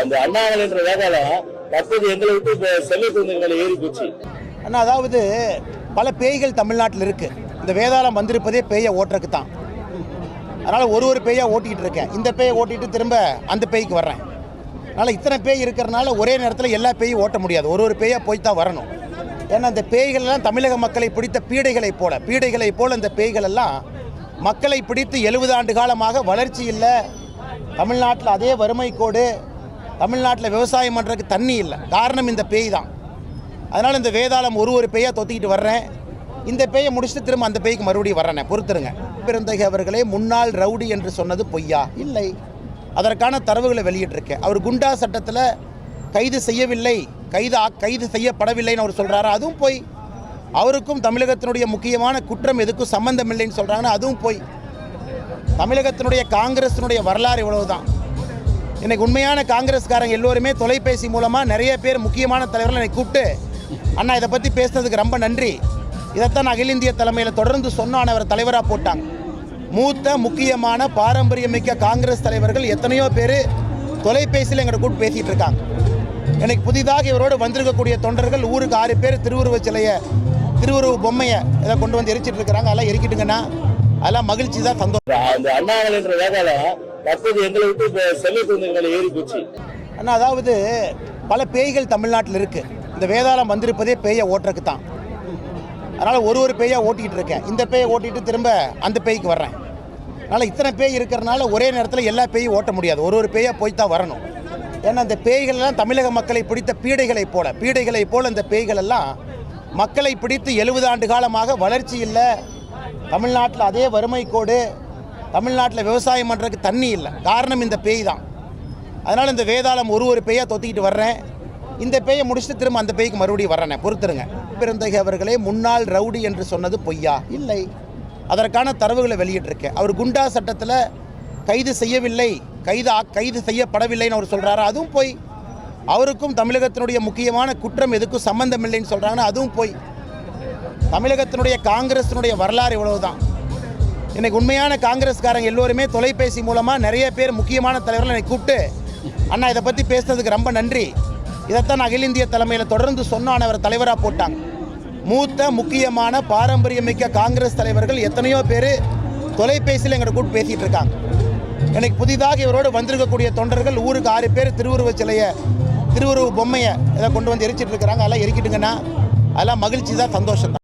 அந்த அண்ணாமலைன்ற வேதாளம் தற்போது எங்களை விட்டு இப்போ செல்ல குழந்தைகளை ஏறி போச்சு. அண்ணா அதாவது பல பேய்கள் தமிழ்நாட்டில் இருக்கு. இந்த வேதாளம் வந்திருப்பதே பேயை ஓட்டுறதுக்கு தான். அதனால் ஒரு ஒரு பேயாக ஓட்டிக்கிட்டு இருக்கேன். இந்த பேயை ஓட்டிட்டு திரும்ப அந்த பேய்க்கு வர்றேன். அதனால் இத்தனை பேய் இருக்கிறனால ஒரே நேரத்தில் எல்லா பேயும் ஓட்ட முடியாது. ஒரு ஒரு பேயாக போய் தான் வரணும். ஏன்னா இந்த பேய்கள்லாம் தமிழக மக்களை பிடித்த பீடைகளை போல பீடைகளை போல இந்த பேய்கள் எல்லாம் மக்களை பிடித்து எழுபது ஆண்டு காலமாக வளர்ச்சி இல்லை. தமிழ்நாட்டில் அதே வறுமை கோடு தமிழ்நாட்டில் விவசாயம் பண்ணுறதுக்கு தண்ணி இல்லை. காரணம் இந்த பேய் தான். அதனால் இந்த வேதாளம் ஒரு ஒரு பேயாக தொத்திக்கிட்டு வர்றேன். இந்த பேயை முடிச்சுட்டு திரும்ப அந்த பேய்க்கு மறுபடியும் வர்றேன் பொறுத்துருங்க. பிறந்தகை அவர்களே முன்னாள் ரவுடி என்று சொன்னது பொய்யா? இல்லை. அதற்கான தரவுகளை வெளியிட்டிருக்கேன். அவர் குண்டா சட்டத்தில் கைது செய்யவில்லை. கைது கைது செய்யப்படவில்லைன்னு அவர் சொல்கிறாரு அதுவும் போய். அவருக்கும் தமிழகத்தினுடைய முக்கியமான குற்றம் எதுக்கும் சம்பந்தம் இல்லைன்னு சொல்கிறாங்கன்னா அதுவும் போய். தமிழகத்தினுடைய காங்கிரஸினுடைய வரலாறு இவ்வளவுதான். இன்னைக்கு உண்மையான காங்கிரஸ்காரங்க எல்லோருமே தொலைபேசி மூலமாக நிறைய பேர் முக்கியமான தலைவர்கள் என்னை கூப்பிட்டு அண்ணா இதை பற்றி பேசுனதுக்கு ரொம்ப நன்றி. இதைத்தான் அகில இந்திய தலைமையில் தொடர்ந்து சொன்னான் அவர் தலைவராக போட்டாங்க. மூத்த முக்கியமான பாரம்பரியமிக்க காங்கிரஸ் தலைவர்கள் எத்தனையோ பேர் தொலைபேசியில் எங்களை கூட்டு பேசிகிட்டு இருக்காங்க. எனக்கு புதிதாக இவரோடு வந்திருக்கக்கூடிய தொண்டர்கள் ஊருக்கு ஆறு பேர் திருவுருவச் சிலையை திருவுருவ பொம்மையை இதை கொண்டு வந்து எரிச்சிட்டு இருக்கிறாங்க. அதெல்லாம் எரிக்கிட்டுங்கண்ணா. அதெல்லாம் மகிழ்ச்சி தான் சந்தோஷம். அந்த அண்ணாமலைன்ற வேகாலம் தற்போது எங்களை விட்டு இப்போ செல்ல குழந்தைகளை ஏறி போச்சு. ஆனால் அதாவது பல பேய்கள் தமிழ்நாட்டில் இருக்கு. இந்த வேதாளம் வந்திருப்பதே பேயை ஓட்டுறதுக்கு தான் அதனால் ஒரு ஒரு பேயாக ஓட்டிகிட்டு இருக்கேன். இந்த பேயை ஓட்டிட்டு திரும்ப அந்த பேய்க்கு வர்றேன். அதனால் இத்தனை பேய் இருக்கிறனால ஒரே நேரத்தில் எல்லா பேயும் ஓட்ட முடியாது. ஒரு ஒரு பேயாக போய் தான் வரணும். ஏன்னா அந்த பேய்கள்லாம் தமிழக மக்களை பிடித்த பீடைகளைப் போல பீடைகளைப் போல இந்த பேய்கள் எல்லாம் மக்களை பிடித்து எழுபது ஆண்டு காலமாக வளர்ச்சி இல்லை. தமிழ்நாட்டில் அதே வறுமை கோடு தமிழ்நாட்டில் விவசாயம் பண்ணுறதுக்கு தண்ணி இல்லை. காரணம் இந்த பேய் தான். அதனால் இந்த வேதாளம் ஒரு ஒரு பேயாக தொத்திக்கிட்டு வர்றேன். இந்த பேயை முடிச்சுட்டு திரும்ப அந்த பேய்க்கு மறுபடியும் வர்றேன். பொறுத்துருங்க. பிறந்தகை அவர்களே முன்னாள் ரவுடி என்று சொன்னது பொய்யா? இல்லை. அதற்கான தரவுகளை வெளியிட்டிருக்கேன். அவர் குண்டா சட்டத்தில் கைது செய்யவில்லை. கைது கைது செய்யப்படவில்லைன்னு அவர் சொல்கிறாரு அதுவும் போய். அவருக்கும் தமிழகத்தினுடைய முக்கியமான குற்றம் எதுக்கும் சம்பந்தம் இல்லைன்னு சொல்கிறாங்கன்னா அதுவும் போய். தமிழகத்தினுடைய காங்கிரஸினுடைய வரலாறு இவ்வளவுதான். இன்னைக்கு உண்மையான காங்கிரஸ்காரங்க எல்லோருமே தொலைபேசி மூலமாக நிறைய பேர் முக்கியமான தலைவர்கள் என்னை கூப்பிட்டு அண்ணா இதை பற்றி பேசுனதுக்கு ரொம்ப நன்றி. இதைத்தான் அகில இந்திய தலைமையில் தொடர்ந்து சொன்னான் அவர் தலைவராக போட்டாங்க. மூத்த முக்கியமான பாரம்பரியமிக்க காங்கிரஸ் தலைவர்கள் எத்தனையோ பேர் தொலைபேசியில் எங்களை கூப்பிட்டு பேசிகிட்டு இருக்காங்க. எனக்கு புதிதாக இவரோடு வந்திருக்கக்கூடிய தொண்டர்கள் ஊருக்கு ஆறு பேர் திருவுருவச் சிலையை திருவுருவ பொம்மையை இதை கொண்டு வந்து எரிச்சிட்டு இருக்கிறாங்க. அதெல்லாம் எரிக்கிட்டுங்கன்னா அதெல்லாம் மகிழ்ச்சி தான் சந்தோஷம் தான்.